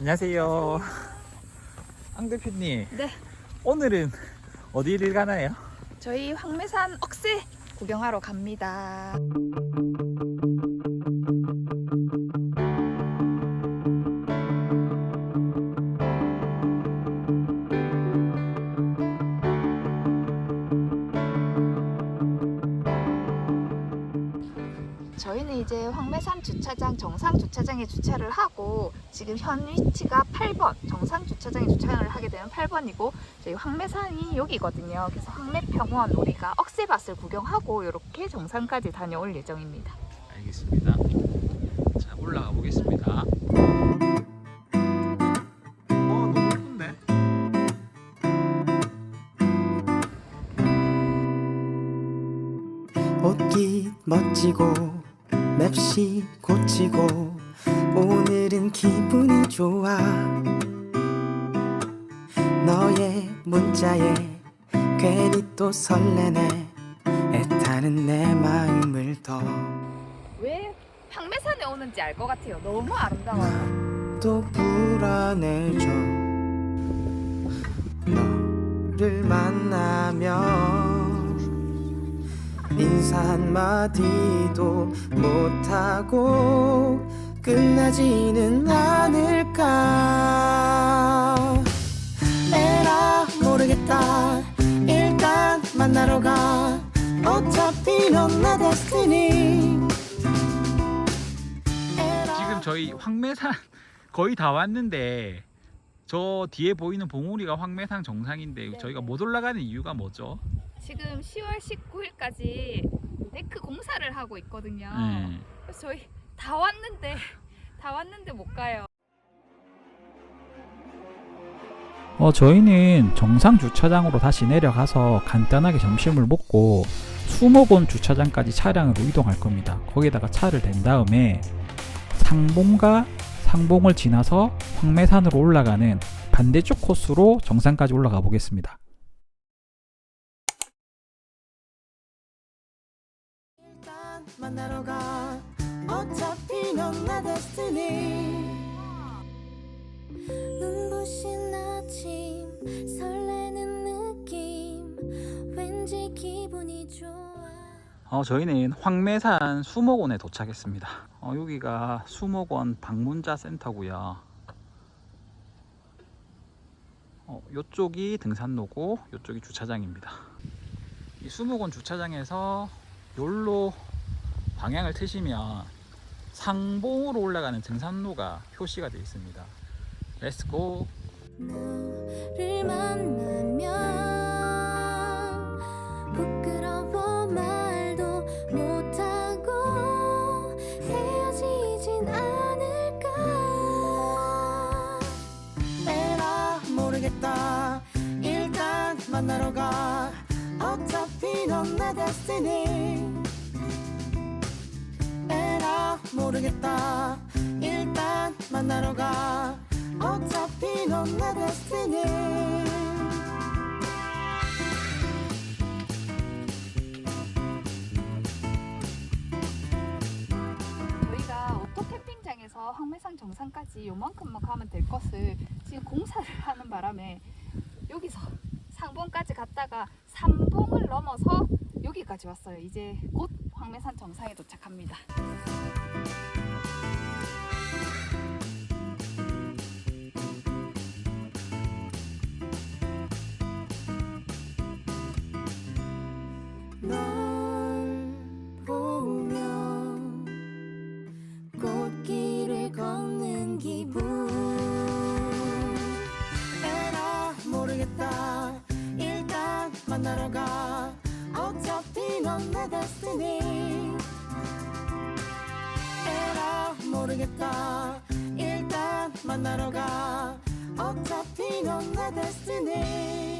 안녕하세요. ang 대표님, 네, 오늘은 어디를 가나요? 저희 황매산 억새 구경하러 갑니다. 이제 황매산 주차장 정상 주차장에 주차를 하고 지금 현 위치가 8번 정상 주차장에 주차를 하게 되면 8번이고 저희 황매산이 여기거든요. 그래서 황매평원 우리가 억새밭을 구경하고 이렇게 정상까지 다녀올 예정입니다. 알겠습니다. 자, 올라가 보겠습니다. 어, 너무 예쁜데? 옷깃 멋지고 맵시 고치고 오늘은 기분이 좋아 너의 문자에 괜히 또 설레네 애타는 내 마음을 더또왜 황매산에 오는지 알 것 같아요. 너무 아름다워요. 불안해져 너를 만나면 인사 한마디도 못하고 끝나지는 않을까? 에라 모르겠다. 일단 만나러 가. 어차피 넌내 데스티니. 지금 저희 황매산 거의 다 왔는데 저 뒤에 보이는 봉우리가 황매산 정상인데 네. 저희가 못 올라가는 이유가 뭐죠? 지금 10월 19일까지 데크 공사를 하고 있거든요. 네. 그래서 저희 다 왔는데 다 왔는데 못 가요. 어, 저희는 정상 주차장으로 다시 내려가서 간단하게 점심을 먹고 수목원 주차장까지 차량으로 이동할 겁니다. 거기다가 차를 댄 다음에 상봉과 상봉을 지나서 황매산으로 올라가는 반대쪽 코스로 정상까지 올라가 보겠습니다. 만나러 가 어차피 넌내 데스티니 눈부신 아침 설레는 느낌 왠지 기분이 좋아 어, 저희는 황매산 수목원에 도착했습니다. 어, 여기가 수목원 방문자 센터고요. 어, 이쪽이 등산로고 이쪽이 주차장입니다. 이 수목원 주차장에서 여기로 방향을 트시면 상봉으로 올라가는 등산로가 표시가 되어 있습니다. 렛츠고! 너를 만나면 부끄러워 말도 못하고 헤어지진 않을까 에라 모르겠다 일단 만나러 가 어차피 넌 내 데스티니 모르겠다 일단 만나러 가 어차피 넌 내 데스티니 저희가 오토 캠핑장에서 황매산 정상까지 요만큼만 가면 될 것을 지금 공사를 하는 바람에 여기서 상봉까지 갔다가 삼봉을 넘어서 여기까지 왔어요. 이제 곧 황매산 정상에 도착합니다. 일단 만나러 가. 어차피 넌 내 데스티니 모르겠다. 일단 만나러 가. 어차피 넌 내 데스티니